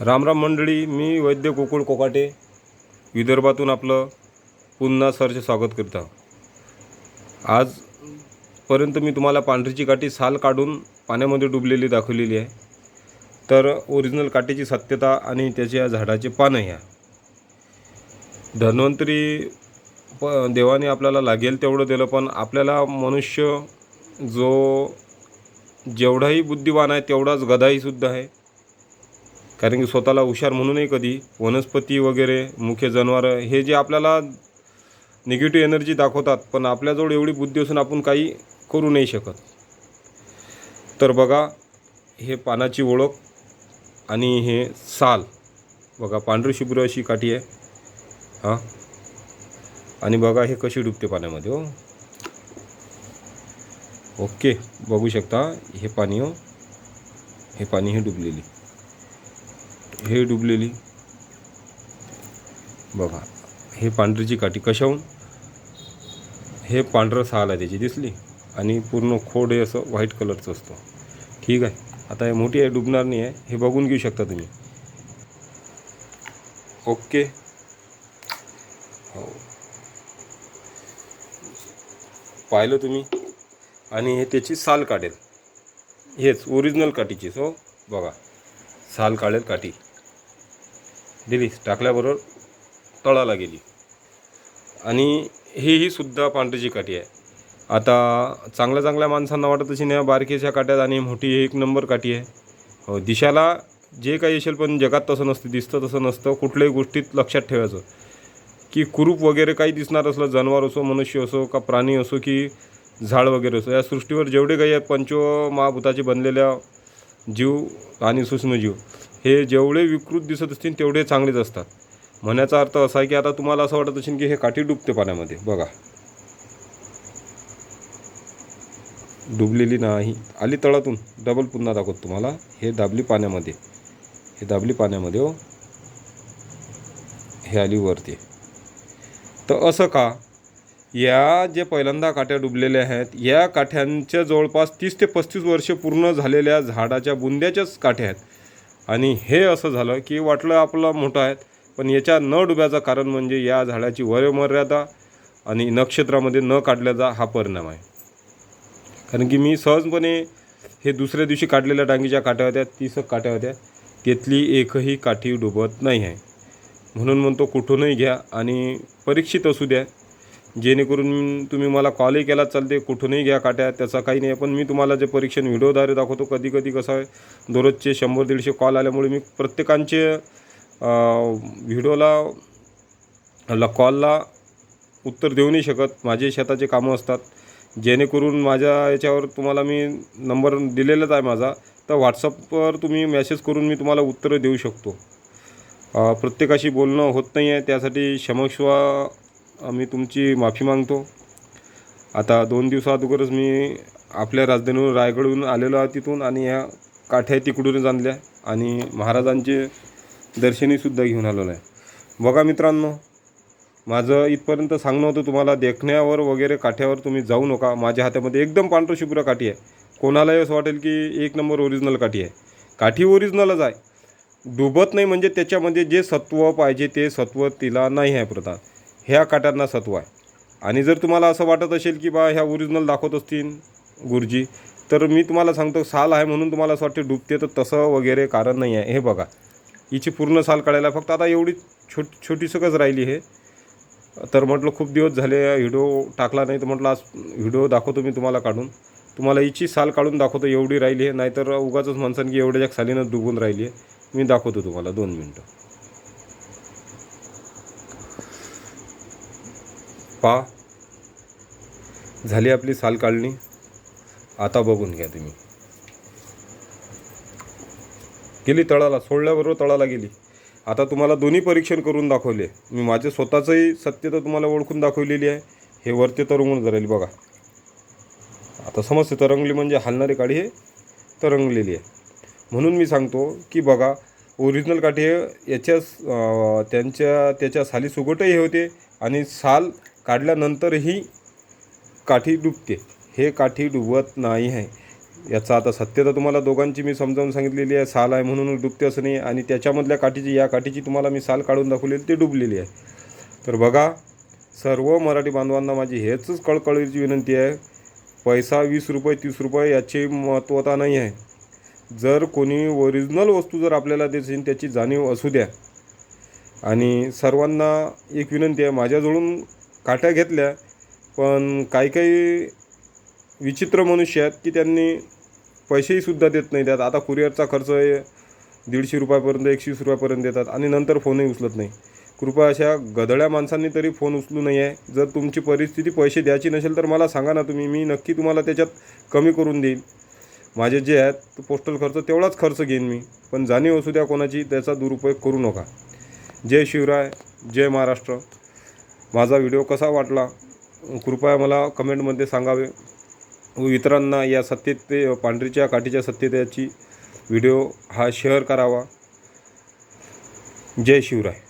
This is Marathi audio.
रामराम मंडळी मी वैद्य गोकुळ कोकाटे विदर्भातून आपलं पुन्हा सरचे स्वागत करता. आजपर्यंत मी तुम्हाला पांढरीची काठी साल काढून पाण्यामध्ये डुबलेली दाखवलेली आहे. तर ओरिजिनल काठीची सत्यता आणि त्याच्या झाडाचे पानं ह्या. धन्वंतरी प देवाने आपल्याला लागेल तेवढं दिलं पण आपल्याला मनुष्य जो जेवढाही बुद्धिवान आहे तेवढाच गधाहीसुद्धा आहे. कारण की स्वतःला हुशार म्हणूनही कधी वनस्पती वगैरे मुख्य जनावरं हे जे आपल्याला निगेटिव्ह एनर्जी दाखवतात पण आपल्याजवळ एवढी बुद्धी असून आपण काही करू नाही शकत. तर बघा हे पानाची ओळख आणि हे साल. बघा पांढरी शुभ्र अशी काठी आहे. हां. आणि बघा हे कशी डुबते पाण्यामध्ये हो. ओके बघू शकता हे पाणी हो. हे पाणी हे डुबलेली. हे डुबलेली. बघा हे पांढरीची काठी कशाहून? हे पांढरं साल आहे त्याची दिसली? आणि पूर्ण खोड हे असं व्हाईट कलरचं असतं. ठीक आहे आता हे मोठी आहे डुबणार नाही आहे हे बघून घेऊ शकता तुम्ही. ओके. हो. पाहिलं तुम्ही? आणि हे त्याची साल काढेल. हेच ओरिजिनल काठीचीच हो? बघा साल काढेल काठी. दिली टाकल्याबरोबर तळाला गेली. आणि हेही सुद्धा पांढरीची काठी आहे. आता चांगल्या चांगल्या माणसांना वाटत अशी नाही बारकेच्या काट्यात आणि मोठी एक नंबर काठी आहे. हो दिशाला जे काही असेल पण जगात तसं नसतं दिसतं तसं नसतं कुठल्याही गोष्टीत लक्षात ठेवायचं. की कुरूप वगैरे काही दिसणार असलं जनावर असो मनुष्य असो का प्राणी असो की झाड वगैरे असो या सृष्टीवर जेवढे काही आहेत पंचमहाभूताचे बनलेल्या जीव आणि सूक्ष्मजीव हे जेवढे विकृत दिसत असतील तेवढे चांगलेच असतात. म्हणण्याचा अर्थ असा आहे की आता तुम्हाला असं वाटत असेल की हे काठी डुबते पाण्यामध्ये. बघा. डुबलेली नाही. आली तळातून. डबल पुन्हा दाखवतो तुम्हाला. हे दाबली पाण्यामध्ये. हे दाबली पाण्यामध्ये हो. हे आली वरती. तर असं का? या जे पहिल्यांदा काठ्या डुबलेल्या आहेत या काठ्यांच्या जवळपास तीस ते पस्तीस वर्ष पूर्ण झालेल्या झाडाच्या बुंद्याच्याच काठ्या आहेत. आणि हे असं झालं की वाटलं आपलं मोठं आहेत पण याच्या न डुब्याचं कारण म्हणजे या झाडाची वयोमर्यादा आणि नक्षत्रामध्ये न काढल्याचा हा परिणाम आहे. कारण की मी सहजपणे हे दुसऱ्या दिवशी काढलेल्या डांगीच्या काट्या होत्या तीस काट्या होत्या. त्यातली एकही काठी डुबत नाही आहे. म्हणून म्हणतो कुठूनही घ्या आणि परीक्षित असू द्या. जेणेकरून तुम्ही मला कॉलही केला चालते कुठूनही घ्या काट्या त्याचा काही नाही. पण मी तुम्हाला जे परीक्षण व्हिडिओद्वारे दाखवतो कधी कधी कसं आहे दररोजचे शंभर दीडशे कॉल आल्यामुळे मी प्रत्येकांचे व्हिडिओला ला कॉलला उत्तर देऊ नाही शकत. माझे शेताचे कामं असतात. जेणेकरून माझ्या याच्यावर तुम्हाला मी नंबर दिलेलाच आहे माझा. तर व्हॉट्सअपवर तुम्ही मेसेज करून मी तुम्हाला उत्तरं देऊ शकतो. प्रत्येकाशी बोलणं होत नाही आहे त्यासाठी क्षमक्षवा मी तुमची माफी मागतो. आता दोन दिवसाअगोदरच मी आपल्या राजधानीवर रायगडहून आलेलो आहे तिथून आणि ह्या काठ्या तिकडूनच आणल्या आणि महाराजांचे दर्शनीसुद्धा घेऊन आलेलो आहे. बघा मित्रांनो माझं इथपर्यंत सांगणं होतं तुम्हाला देखण्यावर वगैरे काठ्यावर तुम्ही जाऊ नका. माझ्या हातामध्ये एकदम पांढरं शुभ्र काठी आहे. कोणालाही असं वाटेल की एक नंबर ओरिजिनल काठी आहे. काठी ओरिजिनलच आहे. डुबत नाही म्हणजे त्याच्यामध्ये जे सत्व पाहिजे ते सत्व तिला नाही आहे प्रधान. ह्या काट्यांना सत्व आहे. आणि जर तुम्हाला असं वाटत असेल की बा ह्या ओरिजिनल दाखवत असतील गुरुजी तर मी तुम्हाला सांगतो साल आहे म्हणून तुम्हाला असं वाटते डुबते तर तसं वगैरे कारण नाही आहे. हे बघा हिची पूर्ण साल काढायला फक्त आता एवढी छोट छोटीसकच राहिली हे. तर म्हटलं खूप दिवस झाले व्हिडिओ टाकला नाही तर म्हटलं आज व्हिडिओ दाखवतो मी तुम्हाला काढून. तुम्हाला हिची साल काढून दाखवतो एवढी राहिली आहे नाहीतर उगाच म्हणसान की एवढ्या सालीनं डुबून राहिली आहे मी दाखवतो तुम्हाला दोन मिनटं. पा. झाली आपली साल काढणी. आता बघून घ्या तुम्ही. गेली तळाला सोडल्याबरोबर तळाला गेली. आता तुम्हाला दोन्ही परीक्षण करून दाखवले. मी माझे स्वतःचंही सत्यता तुम्हाला ओळखून दाखवलेली आहे. हे वरती तरंगून राहिली बघा. आता समजते तरंगली म्हणजे हलणारी काठी हे तरंगलेली आहे. म्हणून मी सांगतो की बघा ओरिजिनल काठी हे याच्या त्यांच्या त्याच्या साली सुगटही हे होते आणि साल काढल्यानंतरही काठी डुबते. हे काठी डुबत नाही आहे. याचा आता सत्यता तुम्हाला दोघांची मी समजावून सांगितलेली आहे. साल आहे म्हणून डुबते असं नाही. आणि त्याच्यामधल्या काठीची या काठीची तुम्हाला मी साल काढून दाखवलेली ती डुबलेली आहे. तर बघा सर्व मराठी बांधवांना माझी हेच कळकळीची विनंती आहे. पैसा वीस रुपये तीस रुपये याची महत्त्वता नाही आहे. जर कोणी ओरिजिनल वस्तू जर आपल्याला देतील त्याची जाणीव असू द्या. आणि सर्वांना एक विनंती आहे. माझ्याजवळून काठ्या घेतल्या पण काही काही विचित्र मनुष्य आहेत की त्यांनी पैसेही सुद्धा देत नाही. त्यात आता कुरिअरचा खर्च दीडशे रुपयापर्यंत एकशे वीस रुपयापर्यंत देतात आणि नंतर फोनही उचलत नाही. कृपया अशा गधड्या माणसांनी तरी फोन उचलू नाही आहे जर तुमची परिस्थिती पैसे द्यायची नसेल तर मला सांगा ना तुम्ही. मी नक्की तुम्हाला त्याच्यात कमी करून देईन. माझे जे आहेत तो पोस्टल खर्च तेवढाच खर्च घेईन मी. पण जाणीव असू द्या कोणाची त्याचा दुरुपयोग करू नका. जय शिवराय जय महाराष्ट्र. माझा व्हिडिओ कसा वाटला? कृपया मला कमेंटमध्ये सांगावे. व इतरांना या सत्यते पांढरीच्या काठीच्या सत्यतेची व्हिडिओ हा शेअर करावा. जय शिवराय.